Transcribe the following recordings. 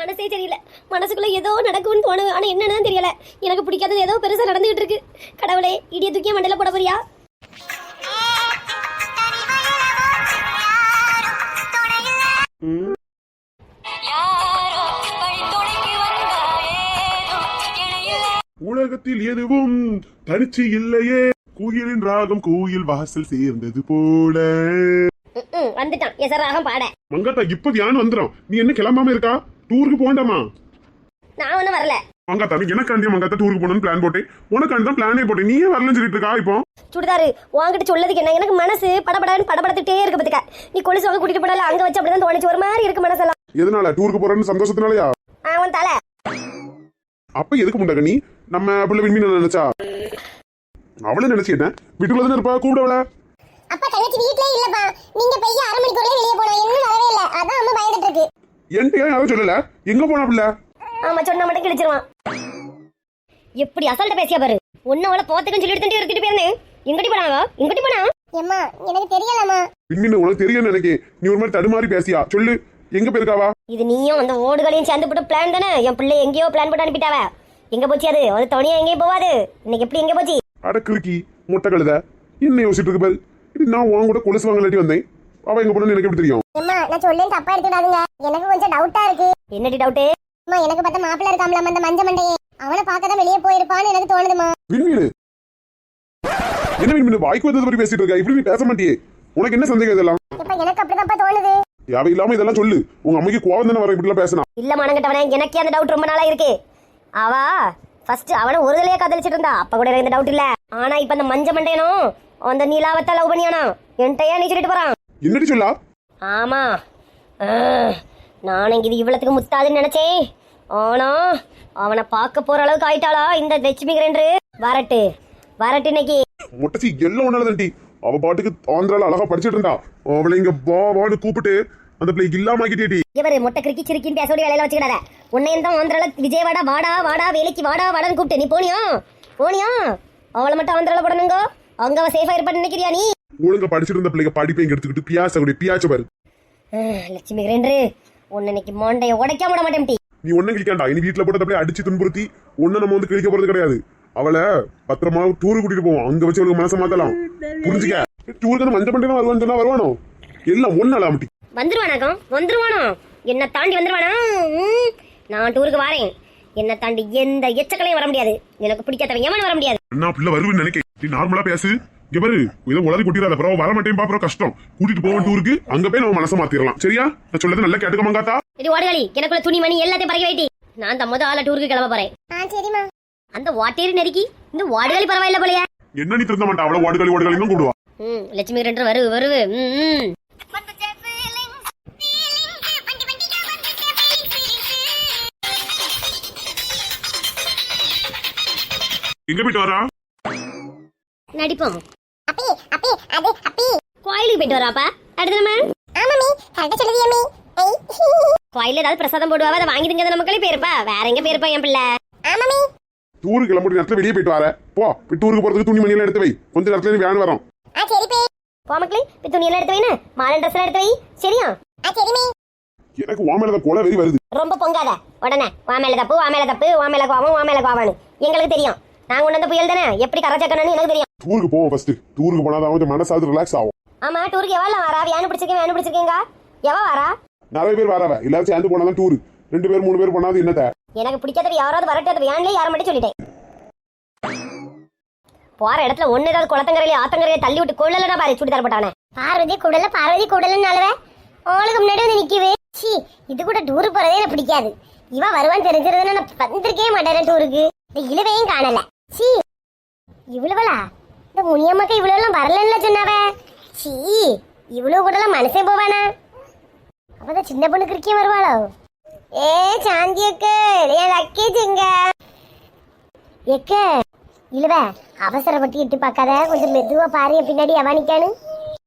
மனசே தெரியல மனசுக்குள்ள ஏதோ நடக்கும்னு தோணுது ஆனா என்னன்னு தெரியல. எனக்கு பிடிக்காதது ஏதோ பெருசா நடந்துகிட்டு இருக்கு. கடவுளே இடிய தூக்கிய மண்டல போட போறியா? உலகத்தில் எதுவும் தனிச்சு இல்லையே. குயிலின் ராகம் கோயில் வாசல் சேர்ந்தது போல. வந்துட்டான். எசராகம் பாட. மங்காத்தா இப்ப தியானம் வந்துடும் நீ என்ன கிளம்பாம இருக்கா? டூருக்கு போண்டாமா நான் ஒண்ணும் வரல. மங்காத்தா நீ எனக்காண்டியா மங்காத்தா டூருக்கு போகணும்னு பிளான் போட்டேன். உனக்காண்டி தான் பிளானே போட்டேன். நீயே வரலன்னு சொல்லிட்டு இருக்கா இப்போ? சுடிதாரு உன்கிட்ட சொல்லதுக்கு என்ன? எனக்கு மனசு படபடன்னு படபடத்துட்டே இருக்கு பத்துக்க. நீ கொலுசு வாங்க கூட்டிட்டு போனால அங்க வச்சு அப்படிதான் தோணுச்சு. ஒரு மாதிரி இருக்கு மனசெல்லாம். எதனால? டூருக்கு போறேன்னு சந்தோஷத்தினாலயா? அவன் தலை. அப்ப எதுக்கு முண்டாக நீ? நம்ம பிள்ளை விண்மீன் நினைச்சா? அவளை நினைச்சு என்ன? வீட்டுக்குள்ள தானே இருப்பா? கூப்பிடவள அப்பா தங்கச்சி வீட்லயே இல்லப்பா. நீங்க போய் அரை மணிக்குள்ள வெளியே போனோம் இன்னும் வரவே இல்ல. அதான் அம்மா பயந்துட்டு இருக்கு. என்கிட்ட யாரும் சொல்லல? எங்க போனா பிள்ளை? ஆமா சொன்ன மட்டும் கிழிச்சிருவான். எப்படி அசால்ட்ட பேசியா பாரு. உன்னவள போத்துக்குன்னு சொல்லிட்டு தண்டி எடுத்துட்டு போயிருந்தேன் எங்கடி போனாவோ எங்கடி போனா? எம்மா எனக்கு தெரியலம்மா. விண்மீன் உனக்கு தெரியும் நினைக்கே நீ ஒரு மாதிரி தடுமாறி பேசியா? சொல்லு. எங்க போயிருக்காவா? இது நீயும் அந்த ஓடுகளையும் சேர்ந்து போட்டு பிளான் தானே? என் பிள்ளை எங்கேயோ பிளான் போட்டு அனுப்பிட்டாவ. எங்க போச்சு அது? அது தனியா எங்கேயும் போவாது. இன்னைக்கு எப்படி எங்க போச்சு? அட கிறுக்கி முட்டை கழுத. என்ன யோசிச்சுட்டு இருக்கு பாரு. இது நான் உன் கூட கொலுசு வாங்கலாட்டி வந்தேன். அவ எங்க போனு எனக்கு எப்படி தெரியும்? நான் சொல்லேன் தப்பா எடுத்துடாதுங்க எனக்கு கொஞ்சம் டவுட்டா இருக்கு. என்னடி டவுட்டு அம்மா எனக்கு பார்த்தா மாப்பிள்ள இருக்காம்ல அந்த மஞ்ச மண்டையே. அவனை பார்க்க தான் வெளியே போயிருப்பான்னு எனக்கு தோணுதுமா விண்மீன் என்ன விண்மீன் வாய்க்கு வந்தது பத்தி பேசிட்டு இருக்கா. இப்படி நீ பேச மாட்டியே. உனக்கு என்ன சந்தேகம் இதெல்லாம்? இப்ப எனக்கு அப்படிதான்ப்பா தோணுது. தேவை இல்லாம இதெல்லாம் சொல்லு. உங்க அம்மைக்கு கோவம் தானே வர இப்படி எல்லாம் பேசினா? இல்ல மனங்கட்டவனே எனக்கே அந்த டவுட் ரொம்ப நாளா இருக்கு. அவா ஃபர்ஸ்ட் அவனை ஒரு தலையா காதலிச்சிட்டு இருந்தா. அப்ப கூட எனக்கு இந்த டவுட் இல்ல. ஆனா இப்ப அந்த மஞ்ச மண்டையனும் அந்த நீலாவத்தை லவ் பண்ணியானா என்கிட்ட ஏன் நீ சொல்லிட்டு போறான். என்னடி சொல்லா? ஆமா. ஆஹ், நான் இங்க இது இவ்வளத்துக்கு முத்தாதுன்னு நினைச்சேன். ஆனா அவனை பார்க்க போற அளவுக்கு ஆயிட்டாளா இந்த லட்சுமி கிரேண்டரு வரட்டு. வரட்டு இன்னைக்கு. முட்டச்சி எல்லாம் ஒன்னாலதான்டி அவ பாட்டுக்கு ஆந்திரால அழகா படிச்சிட்டு இருந்தா. அவளை இங்க வா வான்னு கூப்பிட்டு அந்த பிள்ளை இல்லாம ஆக்கிட்டேடி இவரு மொட்டை கிறுக்கி சிரிக்கின்னு பேச வேண்டிய வேலையில வச்சுக்கிடாத. உன்னையும் தான் ஆந்திரால விஜயவாடா வாடா வாடா வேலைக்கு வாடா வாடான்னு கூப்பிட்டு. நீ போனியா? போனியா? அவளை மட்டும் ஆந்திரால போடணுங்க. அங்க அவ சேஃபா இருப்பான்னு நினைக்கிறியா நீ? ஒழுங்கா படிச்சிட்டு இருந்த பிள்ளைங்க படிப்பை இங்க எடுத்துக்கிட்டு பியாச கூடிய பியாச்ச பாரு. லட்சுமி கிரேண்டரு உன்னை இன்னைக்கு மண்டைய உடைக்காம விட மாட்டேன் நீ ஒன்னும் கிளிக்காண்டா இனி வீட்டுல போட்டு அப்படியே அடிச்சு துன்புறுத்தி ஒன்னும் நம்ம வந்து கிழிக்க போறது கிடையாது. அவளை பத்திரமா டூர் கூட்டிட்டு போவோம். அங்க வச்சு அவளுக்கு மனசை மாத்தலாம். புரிஞ்சுக்க? டூருக்கு மஞ்சள் பண்டிகை வருவான்னு சொன்னா வருவானோ? எல்லாம் ஒன்னால அமட்டி வந்துருவானாக்கம் வந்துருவானோ என்ன தாண்டி வந்துருவானா? நான் டூருக்கு வரேன். என்ன தாண்டி எந்த எச்சக்கலையும் வர முடியாது. எனக்கு பிடிக்காதவன் எவனும் வர முடியாது. அண்ணா பிள்ளை வருவேன்னு நினைக்க நீ நார்மலா பேசு. இங்க பாரு இதை உலகி கொட்டிடாத அப்புறம் வர மாட்டேன் பாப்புறம் கஷ்டம். கூட்டிட்டு போவோம் டூருக்கு அங்க போய் நம்ம மனசை மாத்திரலாம். சரியா? நான் சொல்லது நல்லா கேட்டுக்க மங்காத்தா. இது ஓடுகளி எனக்குள்ள துணி மணி எல்லாத்தையும் பறக்க வைட்டி நான் தான் முத ஆள டூருக்கு கிளம்ப போறேன். ஆ சரிம்மா. அந்த வாட்டேரி நெருக்கி இந்த வாடுகளி பரவாயில்ல போலயே. என்ன நீ திருந்த மாட்டா? அவளை ஓடுகளி ஓடுகளி தான் கூடுவா. ம் லட்சுமி ரெண்டு வருவு வருவு ம் எங்க போயிட்டு வரா நடிப்போம். அப்பி அப்பி அது அப்பி. கோயிலுக்கு போயிட்டு வராப்பா? அடுத்து நம்ம? ஆமாமி கரெக்டா சொல்லுது அம்மி. ஐ. கோயில ஏதாவது பிரசாதம் போடுவா அதை வாங்கி திங்க நமக்களே போயிருப்பா? வேற எங்க போயிருப்பா என் பிள்ளை? ஆமாமி டூருக்கு கிளம்புற நேரத்துல வெளியே போயிட்டு வர போ டூருக்கு போறதுக்கு துணி மணி எல்லாம் எடுத்து வை. கொஞ்ச நேரத்துல வேன் வரோம். ஆ சரி பே போ மக்களே இப்ப துணி எல்லாம் எடுத்து வைனா மாலை ட்ரெஸ் எல்லாம் எடுத்து வை. சரியா? ஆ சரிமி எனக்கு உன் மேல கொலை வெறி வருது. ரொம்ப பொங்காத. உடனே வா மேல தப்பு வா மேல தப்பு வா மேல கோவம் வா மேல கோவம்னு. எங்களுக்கு தெரியும். நாங்க கொண்டு வந்த புயல் தானே? எப்படி கரைச்சக்கணும்னு எனக்கு தெரியும். டூருக்கு போவோம் ஃபர்ஸ்ட் டூருக்கு போனாதான் கொஞ்சம் மனசாது ரிலாக்ஸ் ஆகும். ஆமா டூருக்கு எவ்வளவு வரா? வேனு பிடிச்சிருக்கேன் வேனு பிடிச்சிருக்கீங்க எவ வரா? நிறைய பேர் வரவ. எல்லாரும் சேர்ந்து போனாதான் டூர் ரெண்டு பேர் மூணு பேர் போனாது என்னத்த? எனக்கு பிடிக்காதது யாராவது வரட்டும் அது வேன்லயே யாரும் மட்டும் சொல்லிட்டேன். போற இடத்துல ஒண்ணு ஏதாவது குளத்தங்கரையில ஆத்தங்கரையில தள்ளி விட்டு கொள்ளலனா பாரு சுடிதார் போட்டானே. பார்வதி குடல பார்வதி குடலன்னாலவே அவளுக்கு முன்னாடி வந்து நிக்குது. சி இது கூட டூர் போறதே எனக்கு பிடிக்காது. இவ வருவான்னு தெரிஞ்சிருந்தா நான் வந்திருக்கவே மாட்டேன் டூருக்கு இந்த இழுவையும் காணல. சி. இவ்வளவளா? இந்த முனியம்மாக்கு இவ்வளவு எல்லாம் வரலன்னு சொன்னாவ. சி இவ்வளவு கூட எல்லாம் மனசே போவானா? அப்பதான் சின்ன பொண்ணு கிரிக்கே வருவாளோ? ஏ சாந்தி அக்கு என் லக்கேஜ் எங்க? எக்க இழுவ அவசரப்பட்டு இட்டு பார்க்காத கொஞ்சம் மெதுவா பாரு பின்னாடி அவனிக்கானு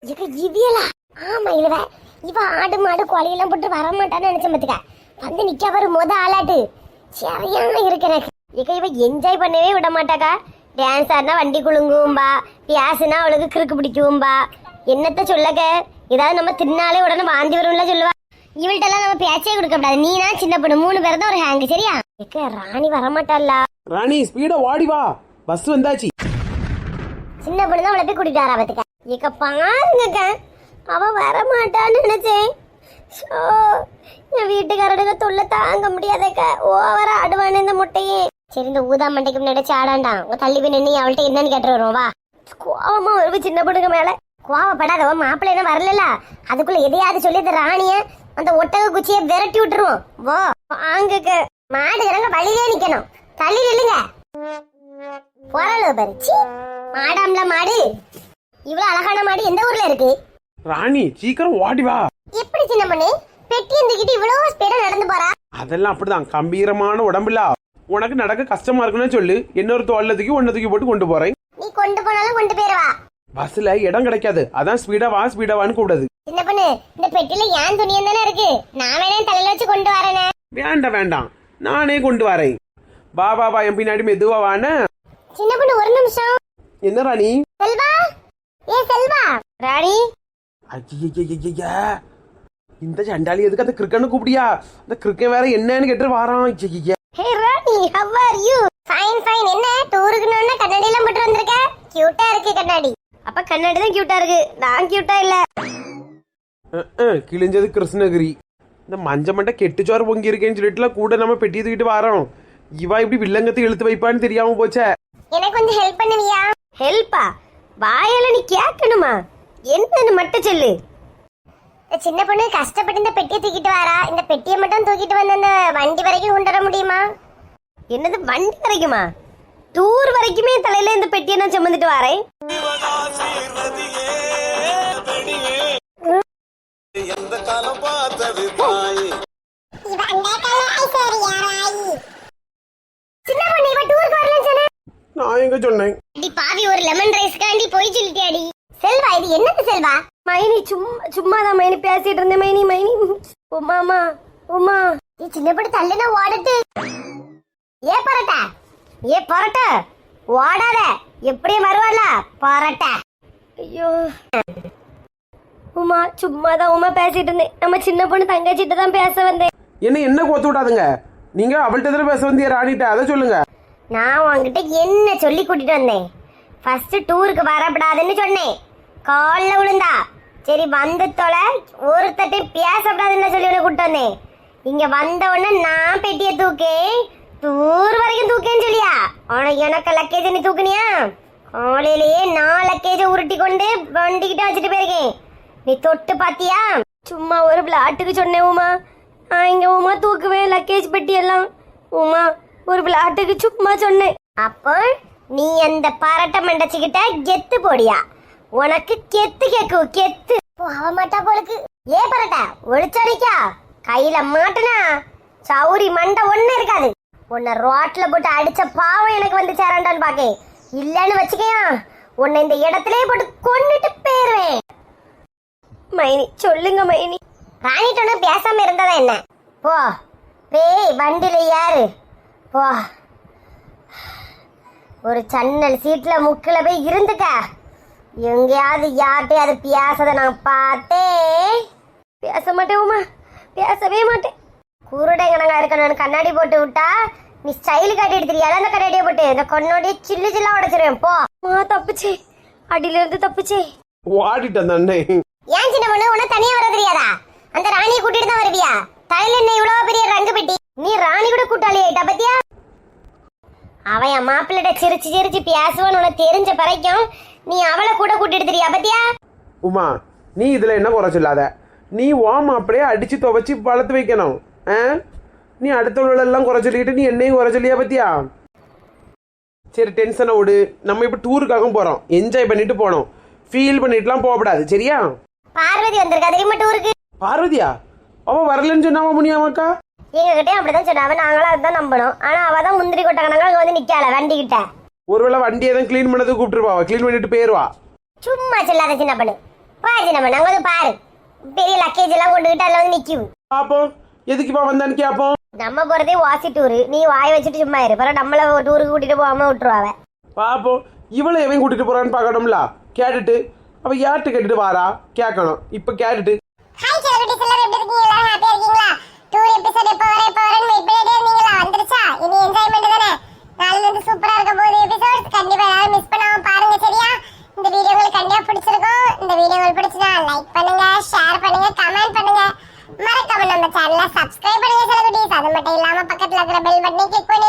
நிக்கானு இவியலா? ஆமா இழுவ இவ ஆடு மாடு கோழியெல்லாம் போட்டு வர மாட்டான்னு நினைச்ச பத்துக்க. வந்து நிக்க வரும் மொத ஆளாட்டு. சரியான இருக்கு எனக்கு இக்க இவ என்ஜாய் பண்ணவே விட மாட்டாக்கா டான்ஸ் ஆடினா வண்டி குலுங்கும்பா. பியாசுனா அவளுக்கு கிறுக்கு பிடிக்கும்பா. என்னத்த சொல்லக்க? ஏதாவது நம்ம தின்னாலே உடனே வாந்தி வரும்ல சொல்லுவா. இவள்கிட்ட நம்ம பேச்சே கொடுக்க கூடாது. நீனா சின்ன பொண்ணு. மூணு பேர் தான் ஒரு ஹேங் சரியா? ஏக்க ராணி வரமாட்டாளா? ராணி ஸ்பீடா ஓடி வா. பஸ் வந்தாச்சு. சின்ன பொண்ணு தான் அவளை போய் கூட்டிட்டு வரா ஏக்க பாருங்கக்க. அவ வரமாட்டான்னு நினைச்சேன். ஷோ, என் வீட்டுக்காரடுங்க தொல்லை தாங்க முடியாதக்க. ஓவரா ஆடுவானு இந்த முட்டையே. சரி இந்த ஊதா மண்டைக்கு முன்னாடி ஆடாண்டான் உங்க தள்ளி போய் நின்று அவள்கிட்ட என்னன்னு கேட்டு வருவோம் வா. கோவமா வருது சின்ன பொண்ணுங்க மேல கோவப்படாத உன் மாப்பிள்ளை என்ன வரல அதுக்குள்ள எதையாவது சொல்லி இந்த ராணிய அந்த ஒட்டக குச்சியை விரட்டி விட்டுருவோம். வா. ஆங்கக்க மாடு ஜனங்க வழியிலே நிக்கணும். தள்ளி நில்லுங்க. போறாளோ பாரு சீ. மாடாம்ல மாடு. இவ்வளவு அழகான மாடு எந்த ஊர்ல இருக்கு? ராணி சீக்கிரம் ஓடி வா. எப்படி சின்ன பொண்ணு? பெட்டி இருந்துகிட்டு இவ்வளவு ஸ்பீடா நடந்து போறா? அதெல்லாம் அப்படிதான். கம்பீரமான உடம்புல. உனக்கு நடக்க கஷ்டமா இருக்குன்னு சொல்லு. இன்னொரு தோல்ல தூக்கி ஒன்ன தூக்கி போட்டு கொண்டு போறேன். நீ கொண்டு போனாலும் கொண்டு போயிருவா. பஸ்ல இடம் கிடைக்காது. அதான் ஸ்பீடா வா ஸ்பீடா வான்னு கூடாது சின்ன பொண்ணு இந்த பெட்டில ஏன் துணியம் தானே இருக்கு. நான் வேணா தலையில வச்சு கொண்டு வரேனே. வேண்டாம் வேண்டாம். நானே கொண்டு வரேன். வா வா வா என் பின்னாடி மெதுவா வான்னு. சின்ன பொண்ணு ஒரு நிமிஷம். என்ன ராணி? செல்வா? ஏ செல்வா? ராணி? ஐயா இந்த சண்டாளி எதுக்கு அந்த கிரிக்கன்னு கூப்பிடியா? அந்த கிரிக்கன் வேற என்னன்னு கேட்டு வாரான். ஐயையே. Hey Rani how are you fine fine என்ன டூருக்குன்னு கண்ணாடி எல்லாம் போட்டு வந்திருக்க கியூட்டா இருக்கு கண்ணாடி. அப்ப கண்ணாடி தான் கியூட்டா இருக்கு. நான் கியூட்டா இல்ல. கிழிஞ்சது கிருஷ்ணகிரி. இந்த மஞ்ச மண்டை கெட்டுச்சோறு பொங்கி இருக்கேன்னு சொல்லிட்டுலாம் கூட நம்ம பெட்டி தூக்கிட்டு வரோம். இவா இப்படி வில்லங்கத்தை இழுத்து வைப்பான்னு தெரியாம போச்சே. எனக்கு கொஞ்சம் ஹெல்ப் பண்ணுவியா? ஹெல்ப்பா வாயால நீ கேட்கணுமா? என்னன்னு மட்டும் சொல்லு? இந்த சின்ன பொண்ணு கஷ்டப்பட்டு இந்த பெட்டியை தூக்கிட்டு வரா. இந்த பெட்டியை மட்டும் தூக்கிட்டு வந்து அந்த வண்டி வரைக்கும் கொண்டு வர முடியுமா? என்னது வண்டி வரைக்குமா? டூர் வரைக்குமே தலையில இந்த பெட்டியை நான் சுமந்துட்டு வரேன். நான் எங்க சொன்னேன்? அடி பாவி ஒரு லெமன் ரைஸ்க்காண்டி போய் சொல்லிட்டியாடி. செல்வா இது என்னது செல்வா? மைனி சும்மா சும்மா தான் மைனி பேசிட்டு இருந்தேன் மைனி மைனி. உமாமா உமா நீ சின்ன பொண்ணு தள்ளுனா ஓடட்டு. ஏ பரட்டா? ஏ பரட்ட? ஓடாத. எப்படியே வருவால பரட்ட. ஐயோ. உமா சும்மா தான் உமா பேசிட்டு இருந்தேன். நம்ம சின்ன பொண்ணு தங்கச்சிட்ட தான் பேச வந்தேன். என்ன என்ன கோத்து விடாதுங்க நீங்க அவள்கிட்ட தானே பேச வந்திய ராணிட்ட? அதை சொல்லுங்க. நான் உன்கிட்ட என்ன சொல்லி கூட்டிட்டு வந்தேன்? ஃபர்ஸ்ட் டூருக்கு வரப்படாதுன்னு சொன்னேன். கால்ல விழுந்தா. சரி வந்து தொலை ஒருத்தட்டை பேசப்படாதுன்னு சொல்லி உன்னை கூட்டிட்டு வந்தேன். இங்க வந்த உடனே நான் பெட்டியை தூக்கேன் டூர் வரைக்கும் சொல்லியா ஆனா எனக்கு லக்கேஜ் நீ தூக்குனியா? காலையிலேயே நான் லக்கேஜை உருட்டி கொண்டு வண்டிக்கிட்ட வச்சுட்டு போயிருக்கேன். நீ தொட்டு பாத்தியா? சும்மா ஒரு பிளாட்டுக்கு சொன்னேன் உமா. நான் இங்க உமா தூக்குவேன் லக்கேஜ் பெட்டி எல்லாம். உமா ஒரு பிளாட்டுக்கு சும்மா சொன்னேன். அப்போ நீ அந்த பரட்டை மண்டச்சிக்கிட்ட கெத்து போடியா? உனக்கு கெத்து கேக்கு கெத்து. போக மாட்டா போலுக்கு. ஏ பரட்டா? ஒளிச்சடிக்கா கையில மாட்டுனா? சௌரி மண்டை ஒண்ணு இருக்காது. உன்னை ரோட்ல போட்டு அடிச்ச பாவம் எனக்கு வந்து சேரண்டான்னு பாக்கேன் இல்லன்னு வச்சுக்கையா உன்னை இந்த இடத்திலே போட்டு கொன்னுட்டு போயிருவேன். மைனி சொல்லுங்க மைனி. ராணிட்டோட பேசாம இருந்ததா என்ன? போ பேய் வண்டியில யாரு போ. ஒரு சன்னல் சீட்ல முக்கில போய் இருந்துக்க. எங்கேயாவது யார்கிட்டயாவது பேசத நான் பார்த்தேன் பேச மாட்டேன் உமா பேசவே மாட்டேன். குருடைங்கனங்க இருக்க நான் கண்ணாடி போட்டு விட்டா நீ ஸ்டைல் காட்டிட்டு தெரியாத? அந்த கண்ணாடியை போட்டு. இந்த கொன்னோடைய சில்லு சில்லா உடைச்சிருவேன். போ. மா தப்புச்சே. அடியில இருந்து தப்புச்சே. ஓடிட்டேன் தானே ஏன் சின்ன பொண்ணு? உன்னை தனியா வர தெரியாதா? அந்த ராணியை கூட்டிட்டு தான் வருவியா? தலையில என்ன இவ்வளவு பெரிய ரங்கு பெட்டி? நீ ராணி கூட கூட்டாளி ஆயிட்டா பத்தியா? அவன் என் மாப்பிள்ளைட சிரிச்சு சிரிச்சு பேசுவான்னு உனக்கு தெரிஞ்ச வரைக்கும் நீ அவளை கூட கூட்டிட்டு தெரியா பத்தியா? உமா நீ இதுல என்ன குறை சொல்லாத? நீ ஓம் அப்படியே அடிச்சு துவைச்சு வளர்த்து வைக்கணும். ஆ? நீ அடுத்தவங்களெல்லாம் குறை சொல்லிக்கிட்டு நீ என்னையும் குறை சொல்லியா பத்தியா? சரி டென்ஷனை விடு. நம்ம இப்போ டூருக்காக போறோம். என்ஜாய் பண்ணிட்டு போனோம் ஃபீல் பண்ணிட்டுலாம் போகக்கூடாது. சரியா? பார்வதி வந்திருக்கா தெரியுமா டூருக்கு பார்வதியா? அவ வரலன்னு சொன்னாவா முனியாமாக்கா எங்க கிட்டே அப்படிதான் சொன்னா. அவன் நாங்களும் அதுதான் நம்பணும். ஆனா அவ தான் முந்திரி கொட்டாங்க அங்க வந்து நிக்கால வண்டி கிட்ட ஒருவேளை வண்டியை தான் க்ளீன் பண்ணதுக்கு கூப்பிட்டுருப்பா க்ளீன் பண்ணிட்டு போயிருவா. சும்மா சொல்லாத சின்ன பொண்ணு. பாரு சின்ன பொண்ணு அங்க வந்து பாரு. பெரிய லக்கேஜ் எல்லாம் கொண்டுகிட்டு அதுல வந்து நிக்கும். பாப்போம். எதுக்கு எதுக்குப்பா வந்தான்னு கேட்போம் நம்ம போறதே வாசி டூரு நீ வாய் வச்சுட்டு சும்மா இரு. பரவாயில்ல நம்மள டூருக்கு கூட்டிட்டு போகாம விட்டுருவாவ பாப்போம். இவளை எவன் கூட்டிட்டு போறான்னு பார்க்கணும்ல? கேட்டுட்டு. அவ யார்ட்டு கேட்டுட்டு வாரா கேட்கணும். இப்ப கேட்டுட்டு. ஹாய் செலிபிரிட்டிஸ் எல்லாரும் எப்படி இருக்கீங்க? எல்லாரும் ஹாப்பியா இருக்கீங்களா? டூர் எபிசோட் எப்ப வர எப்ப வரன்னு வெயிட் பண்ணிட்டே இருந்தீங்களா? வந்துருச்சா? இனி என்ஜாய்மெண்ட் தானே? நாளைல இருந்து சூப்பரா இருக்க போகுது எபிசோட் கண்டிப்பா யாரும் மிஸ் பண்ணாம பாருங்க சரியா? இந்த வீடியோ உங்களுக்கு கண்டிப்பா பிடிச்சிருக்கும். இந்த வீடியோ உங்களுக்கு பிடிச்சதா லைக் பண்ணுங்க ஷேர் சப்ஸ்கிரைப் பண்ணுங்க செலிபிரிட்டிஸ் அது மட்டும் இல்லாம பக்கத்துல இருக்கிற பெல் பட்டனை கிளிக் பண்ணி